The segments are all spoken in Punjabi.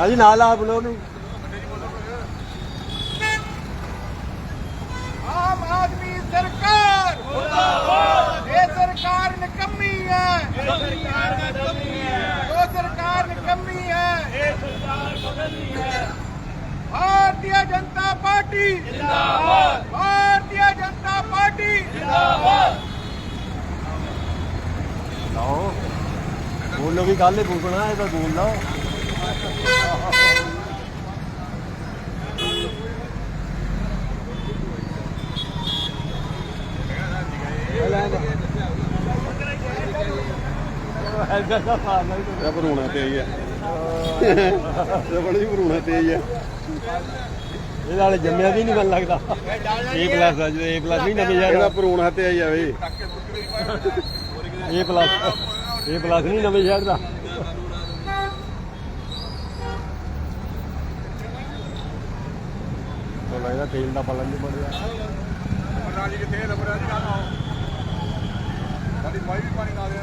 ਭਾਜੀ ਨਾਲ ਆ ਬਲੋ ਨੂੰ ਆਮ ਆਦਮੀ ਸਰਕਾਰ। ਮੁਰਦਾਬਾਦ। ਇਹ ਸਰਕਾਰ ਨਿਕੰਮੀ ਹੈ। ਇਹ ਸਰਕਾਰ ਨਿਕੰਮੀ ਹੈ। ਜੋ ਸਰਕਾਰ ਨਿਕੰਮੀ ਹੈ। ਇਹ ਸਰਕਾਰ ਬਦਲਣੀ ਹੈ। ਭਾਰਤੀ ਜਨਤਾ ਪਾਰਟੀ। ਜਿੰਦਾਬਾਦ। ਭਾਰਤੀ ਜਨਤਾ ਪਾਰਟੀ। ਲਾਓ। ਬੋਲੋ ਵੀ ਗੱਲ ਹੀ ਫੂਕਣਾ ਇਹ ਤਾਂ ਬੋਲ ਲਓ ਇਹ ਭਰੂਣਾ ਆ। ਇਹ ਬੜੀ ਭਰੂਣਾ ਆ। ਇਹ ਨਾਲੇ ਜੰਮਿਆ ਵੀ ਨਹੀਂ ਮਨ ਲੱਗਦਾ। A ਪਲੱਸ ਦਾ ਜੇ A ਪਲੱਸ ਨਹੀਂ ਨਵੇਂ ਇਹਦਾ ਭਰੂਣਾ A ਪਲੱਸ ਨਹੀਂ ਨਵੇਂ ਸ਼ਹਿਰ ਦਾ। ਉਹ ਲੱਗਦਾ ਤੇਲ ਦਾ ਪਲਨ ਨਹੀਂ ਬਣਿਆ। ਰਾਜੀ ਕਿੱਥੇ ਲਬਰਾਜੀ ਕਾ ਨਾ ਸਾਡੀ ਮਾਈ ਵੀ ਪਾਣੀ ਲਾ ਦੇ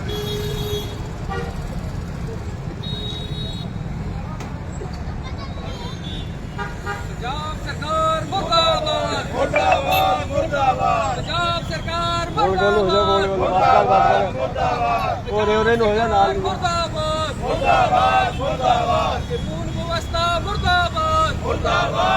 ਪੰਜਾਬ ਸਰਕਾਰ ਮੁਰਦਾਬਾਦ। ਮੁਰਦਾਬਾਦ ਮੁਰਦਾਬਾਦ। ਪੰਜਾਬ ਸਰਕਾਰ ਬੋਲ ਬੋਲ ਹੋ ਜਾ ਬੋਲ ਬੋਲ। ਬਾਤ ਕਰ ਬਾਤ ਕਰ ਉਹਦੇ ਉਹਦੇ ਨੂੰ ਹੋ ਜਾ ਨਾਲ। ਮੁਰਦਾਬਾਦ ਮੁਰਦਾਬਾਦ। ਮੁਰਦਾਬਾਦ ਕਾਨੂੰਨ ਵਿਵਸਥਾ ਮੁਰਦਾਬਾਦ। ਮੁਰਦਾਬਾਦ।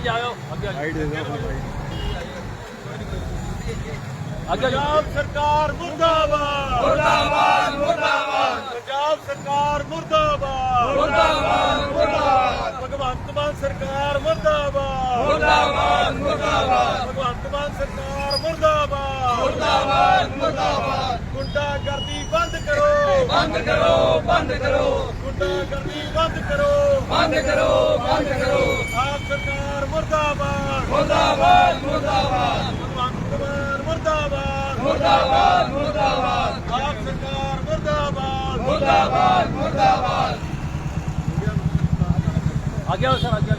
ਲੱਗੀ ਜਾਓ ਅੱਗੇ ਸਾਈਡ ਦੇ ਦਿਓ ਸਾਈਡ ਪੰਜਾਬ ਸਰਕਾਰ ਮੁਰਦਾਬਾਦ। ਮੁਰਦਾਬਾਦ ਮੁਰਦਾਬਾਦ। ਪੰਜਾਬ ਸਰਕਾਰ ਮੁਰਦਾਬਾਦ। ਮੁਰਦਾਬਾਦ ਮੁਰਦਾਬਾਦ। ਭਗਵੰਤ ਮਾਨ ਸਰਕਾਰ ਮੁਰਦਾਬਾਦ। ਮੁਰਦਾਬਾਦ ਮੁਰਦਾਬਾਦ। ਭਗਵੰਤ ਮਾਨ ਸਰਕਾਰ ਮੁਰਦਾਬਾਦ। ਮੁਰਦਾਬਾਦ ਮੁਰਦਾਬਾਦ। ਗੁੰਡਾਗਰਦੀ ਬੰਦ ਕਰੋ। ਬੰਦ ਕਰੋ ਬੰਦ ਕਰੋ। ਗੁੰਡਾਗਰਦੀ ਬੰਦ ਕਰੋ। ਬੰਦ ਕਰੋ ਬੰਦ ਕਰੋ। ਮੁਰਦਾਬਾਦ। ਮੁਰਦਾਬਾਦ ਮੁਰਦਾਬਾਦ। ਮਾਨ ਮੁਰਦਾਬਾਦ। ਮੁਰਦਾਬਾਦ ਮੁਰਦਾਬਾਦ। ਆਪ ਸਰਕਾਰ ਮੁਰਦਾਬਾਦ। ਮੁਰਦਾਬਾਦ ਮੁਰਦਾਬਾਦ। ਅੱਗੇ ਆਓ ਸਰ ਅੱਗੇ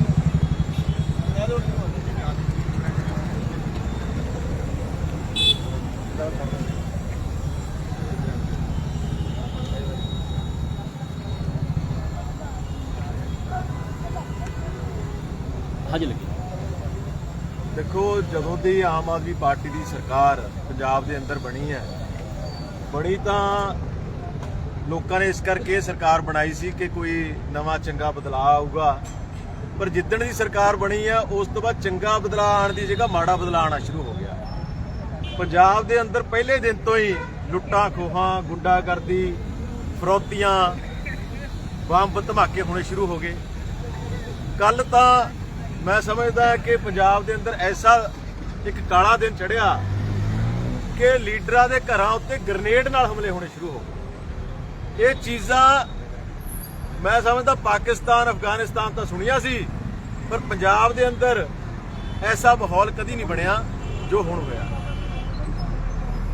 ਹਾਂਜੀ ਲੱਗੀ। ਦੇਖੋ, ਜਦੋਂ ਦੀ ਆਮ ਆਦਮੀ ਪਾਰਟੀ ਦੀ ਸਰਕਾਰ ਪੰਜਾਬ ਦੇ ਅੰਦਰ ਬਣੀ ਹੈ ਬਣੀ ਤਾਂ ਲੋਕਾਂ ਨੇ ਇਸ ਕਰਕੇ ਸਰਕਾਰ ਬਣਾਈ ਸੀ ਕਿ ਕੋਈ ਨਵਾਂ ਚੰਗਾ ਬਦਲਾਅ ਆਊਗਾ। ਪਰ ਜਿੱਦਣ ਦੀ ਸਰਕਾਰ ਬਣੀ ਹੈ ਉਸ ਤੋਂ ਬਾਅਦ ਚੰਗਾ ਬਦਲਾਅ ਆਉਣ ਦੀ ਜਗ੍ਹਾ ਮਾੜਾ ਬਦਲਾਅ ਆਉਣਾ ਸ਼ੁਰੂ ਹੋ ਗਿਆ। ਪੰਜਾਬ ਦੇ ਅੰਦਰ ਪਹਿਲੇ ਦਿਨ ਤੋਂ ਹੀ ਲੁੱਟਾਂ, ਖੋਹਾਂ, ਗੁੰਡਾਗਰਦੀ, ਫਰੋਤੀਆਂ, ਬੰਬ ਧਮਾਕੇ ਹੋਣੇ ਸ਼ੁਰੂ ਹੋ ਗਏ। ਕੱਲ ਤਾਂ ਮੈਂ ਸਮਝਦਾ ਕਿ ਪੰਜਾਬ ਦੇ ਅੰਦਰ ਐਸਾ ਇੱਕ ਕਾਲਾ ਦਿਨ ਚੜਿਆ ਕਿ ਲੀਡਰਾਂ ਦੇ ਘਰਾਂ ਉੱਤੇ ਗ੍ਰਨੇਡ ਨਾਲ ਹਮਲੇ ਹੋਣੇ ਸ਼ੁਰੂ ਹੋ ਗਏ। ਇਹ ਚੀਜ਼ਾਂ ਮੈਂ ਸਮਝਦਾ ਪਾਕਿਸਤਾਨ, ਅਫਗਾਨਿਸਤਾਨ ਤਾਂ ਸੁਣੀਆਂ ਸੀ, ਪਰ ਪੰਜਾਬ ਦੇ ਅੰਦਰ ਐਸਾ ਮਾਹੌਲ ਕਦੀ ਨਹੀਂ ਬਣਿਆ ਜੋ ਹੁਣ ਹੋਇਆ।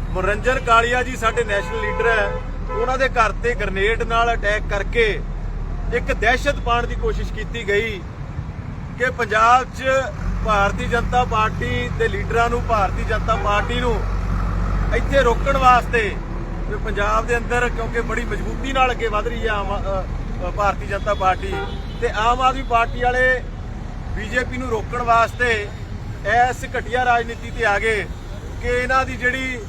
ਮਨੋਰੰਜਨ ਕਾਲੀਆ ਜੀ ਸਾਡੇ ਨੈਸ਼ਨਲ ਲੀਡਰ ਹੈ, ਉਹਨਾਂ ਦੇ ਘਰ ਤੇ ਗ੍ਰਨੇਡ ਨਾਲ ਅਟੈਕ ਕਰਕੇ ਇੱਕ ਦਹਿਸ਼ਤ ਪਾਉਣ ਦੀ ਕੋਸ਼ਿਸ਼ ਕੀਤੀ ਗਈ। ਕਿ ਪੰਜਾਬ 'ਚ ਭਾਰਤੀ ਜਨਤਾ ਪਾਰਟੀ ਦੇ ਲੀਡਰਾਂ ਨੂੰ, ਭਾਰਤੀ ਜਨਤਾ ਪਾਰਟੀ ਨੂੰ ਇੱਥੇ ਰੋਕਣ ਵਾਸਤੇ ਵੀ ਪੰਜਾਬ ਦੇ ਅੰਦਰ ਕਿਉਂਕਿ ਬੜੀ ਮਜ਼ਬੂਤੀ ਨਾਲ ਅੱਗੇ ਵਧ ਰਹੀ ਹੈ ਆਮ ਭਾਰਤੀ ਜਨਤਾ ਪਾਰਟੀ ਤੇ ਆਮ ਆਦਮੀ ਪਾਰਟੀ ਵਾਲੇ ਬੀਜੇਪੀ ਨੂੰ ਰੋਕਣ ਵਾਸਤੇ ਇਸ ਘਟੀਆ ਰਾਜਨੀਤੀ ਤੇ ਆ ਗਏ ਕਿ ਇਹਨਾਂ ਦੀ ਜਿਹੜੀ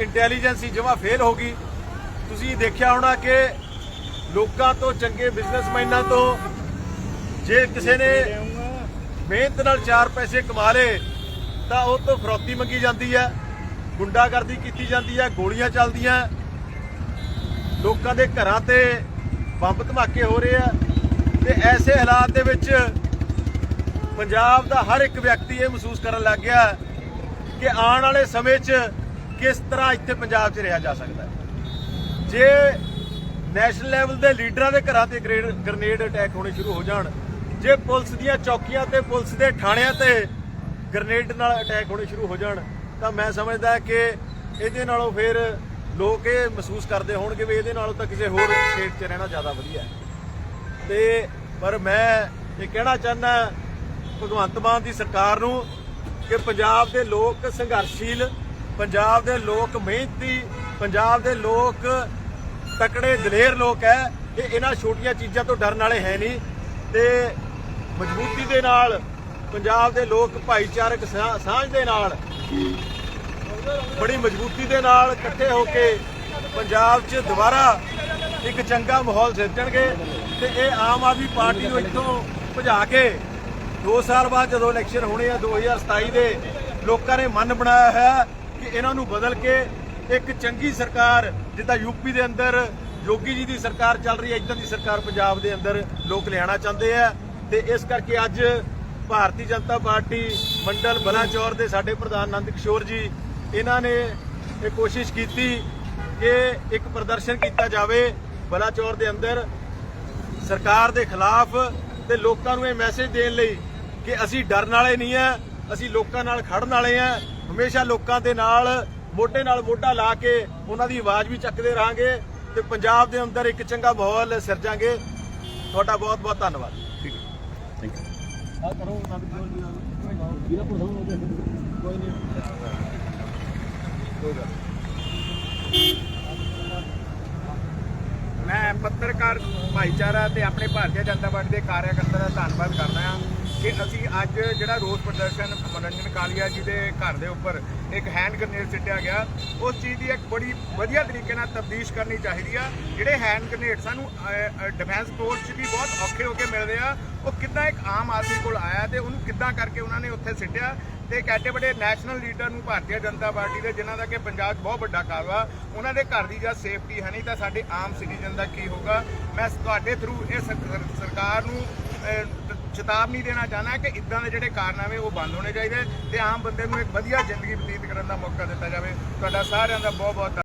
ਇੰਟੈਲੀਜੈਂਸੀ ਜਮਾ ਫੇਲ ਹੋ ਗਈ। ਤੁਸੀਂ ਦੇਖਿਆ ਹੋਣਾ ਕਿ ਲੋਕਾਂ ਤੋਂ ਚੰਗੇ ਬਿਜ਼ਨਸਮੈਨਾਂ ਤੋਂ ਜੇ ਕਿਸੇ ਨੇ ਮਿਹਨਤ ਨਾਲ ਚਾਰ ਪੈਸੇ ਕਮਾ ਲੇ ਤਾਂ ਉਹ ਤੋਂ ਫਰੋਤੀ ਮੰਗੀ ਜਾਂਦੀ ਹੈ, ਗੁੰਡਾਗਰਦੀ ਕੀਤੀ ਜਾਂਦੀ ਹੈ, ਗੋਲੀਆਂ ਚੱਲਦੀਆਂ। ਲੋਕਾਂ ਦੇ ਘਰਾਂ ਤੇ ਬੰਬ ਧਮਾਕੇ ਹੋ ਰਹੇ ਆ ਤੇ ਐਸੇ ਹਾਲਾਤ ਦੇ ਵਿੱਚ ਪੰਜਾਬ ਦਾ ਹਰ ਇੱਕ ਵਿਅਕਤੀ ਇਹ ਮਹਿਸੂਸ ਕਰਨ ਲੱਗ ਗਿਆ ਕਿ ਆਉਣ ਵਾਲੇ ਸਮੇਂ 'ਚ ਕਿਸ ਤਰ੍ਹਾਂ ਇੱਥੇ ਪੰਜਾਬ 'ਚ ਰਿਹਾ ਜਾ ਸਕਦਾ ਹੈ। ਜੇ ਨੈਸ਼ਨਲ ਲੈਵਲ ਦੇ ਲੀਡਰਾਂ ਦੇ ਘਰਾਂ ਤੇ ਗ੍ਰੇਡ- ਗ੍ਰਨੇਡ ਅਟੈਕ ਹੋਣੇ ਸ਼ੁਰੂ ਹੋ ਜਾਣ ਜੇ ਪੁਲਿਸ ਦੀਆਂ ਚੌਕੀਆਂ ਤੇ ਪੁਲਿਸ ਦੇ ਥਾਣਿਆਂ ਤੇ ਗ੍ਰਨੇਡ ਨਾਲ ਅਟੈਕ ਹੋਣੇ ਸ਼ੁਰੂ ਹੋ ਜਾਣ, ਤਾਂ ਮੈਂ ਸਮਝਦਾ ਕਿ ਇਹਦੇ ਨਾਲੋਂ ਫਿਰ ਲੋਕ ਇਹ ਮਹਿਸੂਸ ਕਰਦੇ ਹੋਣਗੇ ਵੀ ਇਹਦੇ ਨਾਲੋਂ ਤਾਂ ਕਿਸੇ ਹੋਰ ਸਟੇਟ 'ਚ ਰਹਿਣਾ ਜ਼ਿਆਦਾ ਵਧੀਆ ਹੈ। ਤੇ ਪਰ ਮੈਂ ਇਹ ਕਹਿਣਾ ਚਾਹੁੰਦਾ ਭਗਵੰਤ ਮਾਨ ਦੀ ਸਰਕਾਰ ਨੂੰ ਕਿ ਪੰਜਾਬ ਦੇ ਲੋਕ ਸੰਘਰਸ਼ੀਲ, ਪੰਜਾਬ ਦੇ ਲੋਕ ਮਿਹਨਤੀ, ਪੰਜਾਬ ਦੇ ਲੋਕ ਤਕੜੇ ਦਲੇਰ ਲੋਕ ਹੈ, ਇਹ ਇਹਨਾਂ ਛੋਟੀਆਂ ਚੀਜ਼ਾਂ ਤੋਂ ਡਰਨ ਵਾਲੇ ਹੈ ਨਹੀਂ। ਤੇ ਮਜ਼ਬੂਤੀ ਦੇ ਨਾਲ, ਪੰਜਾਬ ਦੇ ਲੋਕ ਭਾਈਚਾਰਕ ਸਾਂ- ਸਾਂਝ ਦੇ ਨਾਲ, ਬੜੀ ਮਜ਼ਬੂਤੀ ਦੇ ਨਾਲ ਇਕੱਠੇ ਹੋ ਕੇ ਪੰਜਾਬ 'ਚ ਦੁਬਾਰਾ ਇੱਕ ਚੰਗਾ ਮਾਹੌਲ ਸਿਰਜਣਗੇ ਤੇ ਇਹ ਆਮ ਆਦਮੀ ਪਾਰਟੀ ਨੂੰ ਇੱਥੋਂ ਭਜਾ ਕੇ 2 ਸਾਲ ਬਾਅਦ ਜਦੋਂ ਇਲੈਕਸ਼ਨ ਹੋਣੇ ਆ 2027 ਦੇ, ਲੋਕਾਂ ਨੇ ਮਨ ਬਣਾਇਆ ਹੈ ਕਿ ਇਹਨਾਂ ਨੂੰ ਬਦਲ ਕੇ ਇੱਕ ਚੰਗੀ ਸਰਕਾਰ, ਜਿੱਦਾਂ ਯੂਪੀ ਦੇ ਅੰਦਰ ਯੋਗੀ ਜੀ ਦੀ ਸਰਕਾਰ ਚੱਲ ਰਹੀ ਹੈ ਇਦਾਂ ਦੀ ਸਰਕਾਰ ਪੰਜਾਬ ਦੇ ਅੰਦਰ ਲੋਕ ਲਿਆਣਾ ਚਾਹੁੰਦੇ ਆ। ਤੇ ਇਸ ਕਰਕੇ ਅੱਜ ਭਾਰਤੀ ਜਨਤਾ ਪਾਰਟੀ ਮੰਡਲ ਬਲਾਚੌਰ ਦੇ ਸਾਡੇ ਪ੍ਰਧਾਨ ਆਨੰਦ ਕਿਸ਼ੋਰ ਜੀ, ਇਹਨਾਂ ਨੇ ਇਹ ਕੋਸ਼ਿਸ਼ ਕੀਤੀ ਕਿ ਇੱਕ ਪ੍ਰਦਰਸ਼ਨ ਕੀਤਾ ਜਾਵੇ ਬਲਾਚੌਰ ਦੇ ਅੰਦਰ ਸਰਕਾਰ ਦੇ ਖਿਲਾਫ ਤੇ ਲੋਕਾਂ ਨੂੰ ਇਹ ਮੈਸੇਜ ਦੇਣ ਲਈ ਕਿ ਅਸੀਂ ਡਰਨ ਵਾਲੇ ਨਹੀਂ ਆ, ਅਸੀਂ ਲੋਕਾਂ ਨਾਲ ਖੜਨ ਵਾਲੇ ਆ, ਹਮੇਸ਼ਾ ਲੋਕਾਂ ਦੇ ਨਾਲ, ਮੋਢੇ ਨਾਲ ਮੋਢਾ ਲਾ ਕੇ ਉਹਨਾਂ ਦੀ ਆਵਾਜ਼ ਵੀ ਚੱਕਦੇ ਰਹਾਂਗੇ ਤੇ ਪੰਜਾਬ ਦੇ ਅੰਦਰ ਇੱਕ ਚੰਗਾ ਮਾਹੌਲ ਸਿਰਜਾਂਗੇ। ਤੁਹਾਡਾ ਬਹੁਤ ਬਹੁਤ ਧੰਨਵਾਦ। ਆ ਕਰੋ ਨੰਦ ਵੀਰਾ ਪ੍ਰਧਾਨ ਕੋਈ ਨਹੀਂ ਕੋਈ ਗੱਲ ਮੈਂ ਪੱਤਰਕਾਰ ਭਾਈਚਾਰਾ ਤੇ ਆਪਣੇ ਭਾਰਤੀ ਜਨਤਾ ਪਾਰਟੀ ਦੇ ਕਾਰਜਕਰਤਾ ਦਾ ਧੰਨਵਾਦ ਕਰਦਾ ਹਾਂ। ਕਿ ਅਸੀਂ ਅੱਜ ਜਿਹੜਾ ਰੋਸ ਪ੍ਰਦਰਸ਼ਨ ਮਨੋਰੰਜਨ ਕਾਲੀਆ ਜੀ ਦੇ ਘਰ ਦੇ ਉੱਪਰ ਇੱਕ ਹੈਂਡ ਗ੍ਰਨੇਡ ਸਿੱਟਿਆ ਗਿਆ, ਉਸ ਚੀਜ਼ ਦੀ ਇੱਕ ਬੜੀ ਵਧੀਆ ਤਰੀਕੇ ਨਾਲ ਤਬਦੀਸ਼ ਕਰਨੀ ਚਾਹੀਦੀ ਆ। ਜਿਹੜੇ ਹੈਂਡ ਗ੍ਰਨੇਡ ਸਾਨੂੰ ਡਿਫੈਂਸ ਫੋਰਸ 'ਚ ਵੀ ਬਹੁਤ ਔਖੇ ਹੋ ਕੇ ਮਿਲਦੇ ਆ। ਉਹ ਕਿੱਦਾਂ ਇੱਕ ਆਮ ਆਦਮੀ ਕੋਲ ਆਇਆ ਤੇ ਉਹਨੂੰ ਕਿੱਦਾਂ ਕਰਕੇ ਉਹਨਾਂ ਨੇ ਉੱਥੇ ਸਿੱਟਿਆ? ਤੇ ਇੱਕ ਐਡੇ ਵੱਡੇ ਨੈਸ਼ਨਲ ਲੀਡਰ ਨੂੰ ਭਾਰਤੀ ਜਨਤਾ ਪਾਰਟੀ ਦੇ, ਜਿਨ੍ਹਾਂ ਦਾ ਕਿ ਪੰਜਾਬ 'ਚ ਬਹੁਤ ਵੱਡਾ ਕਾਰਵਾ, ਉਹਨਾਂ ਦੇ ਘਰ ਦੀ ਜਾਂ ਸੇਫਟੀ ਹੈ ਨਹੀਂ ਤਾਂ ਸਾਡੇ ਆਮ ਸਿਟੀਜ਼ਨ ਦਾ ਕੀ ਹੋਊਗਾ? ਮੈਂ ਤੁਹਾਡੇ ਥਰੂ ਇਹ ਸਰਕਾਰ ਨੂੰ ਚੇਤਾਵਨੀ ਦੇਣਾ ਚਾਹਨਾ ਕਿ ਇਦਾਂ ਦੇ ਜਿਹੜੇ ਕਾਰਨਾਮੇ ਉਹ ਬੰਦ ਹੋਣੇ ਚਾਹੀਦੇ ਤੇ ਆਮ ਬੰਦੇ ਨੂੰ ਇੱਕ ਵਧੀਆ ਜ਼ਿੰਦਗੀ ਬਤੀਤ ਕਰਨ ਦਾ ਮੌਕਾ ਦਿੱਤਾ ਜਾਵੇ ਤੁਹਾਡਾ ਸਾਰਿਆਂ ਦਾ ਬਹੁਤ ਬਹੁਤ ਧੰਨਵਾਦ।